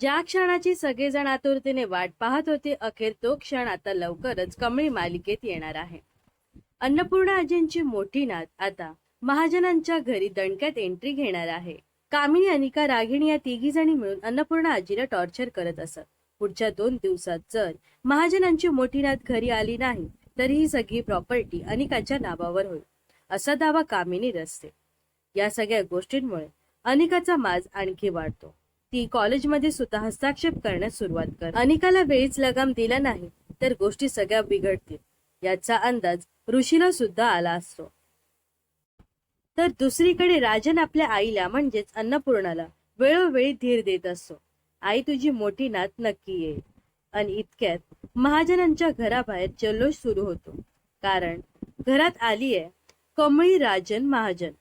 ज्या क्षणाची सगळेजण आतुरतेने वाट पाहत होते अखेर तो क्षण आता लवकरच कमळी मालिकेत येणार आहे. अन्नपूर्णा आजींची मोठी नात आता महाजनांच्या घरी दणक्यात एंट्री घेणार आहे. कामिनी अनिका रागिणी या तिघी जणी मिळून अन्नपूर्णा आजीला टॉर्चर करत असत. पुढच्या दोन दिवसात जर महाजनांची मोठी नात घरी आली नाही तर ही सगळी प्रॉपर्टी अनिकाच्या नावावर होईल असा दावा कामिनी रचते. या सगळ्या गोष्टींमुळे अनिकाचा माज आणखी वाढतो. ती कॉलेजमध्ये सुद्धा हस्ताक्षेप करण्यास सुरुवात कर. अनिकाला वेळीच लगाम दिला नाही तर गोष्टी सगळ्या बिघडतील याचा अंदाज ऋषीला सुद्धा आला असतो. तर दुसरीकडे राजन आपल्या आईला म्हणजेच अन्नपूर्णाला वेळोवेळी धीर देत असतो. आई तुझी मोठी नात नक्की येईल. आणि इतक्यात महाजनांच्या घराबाहेर जल्लोष सुरू होतो. कारण घरात आली आहे कमळी राजन महाजन.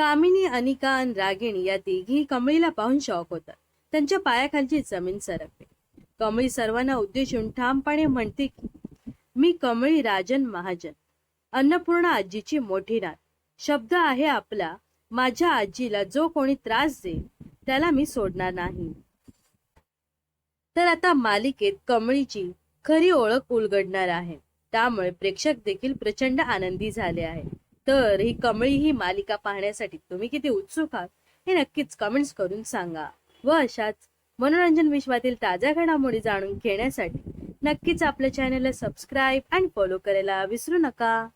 कामिनी अनिका आणि रागिणी या तिघी कमळीला पाहून शॉक होतात. त्यांच्या पायाखालची जमीन सरकते. कमळी सर्वांना उद्देशून ठामपणे म्हणते की मी कमळी राजन महाजन. अन्नपूर्णा आजीची मोठी नात शब्द आहे आपला माझ्या आजीला जो कोणी त्रास देईल त्याला मी सोडणार नाही. तर आता मालिकेत कमळीची खरी ओळख उलगडणार आहे. त्यामुळे प्रेक्षक देखील प्रचंड आनंदी झाले आहे तर ही कमळी ही मालिका पाहण्यासाठी तुम्ही किती उत्सुक आहात हे नक्कीच कमेंट्स करून सांगा. व अशाच मनोरंजन विश्वातील ताज्या घडामोडी जाणून घेण्यासाठी नक्कीच आपल्या चॅनलला सबस्क्राईब आणि फॉलो करायला विसरू नका.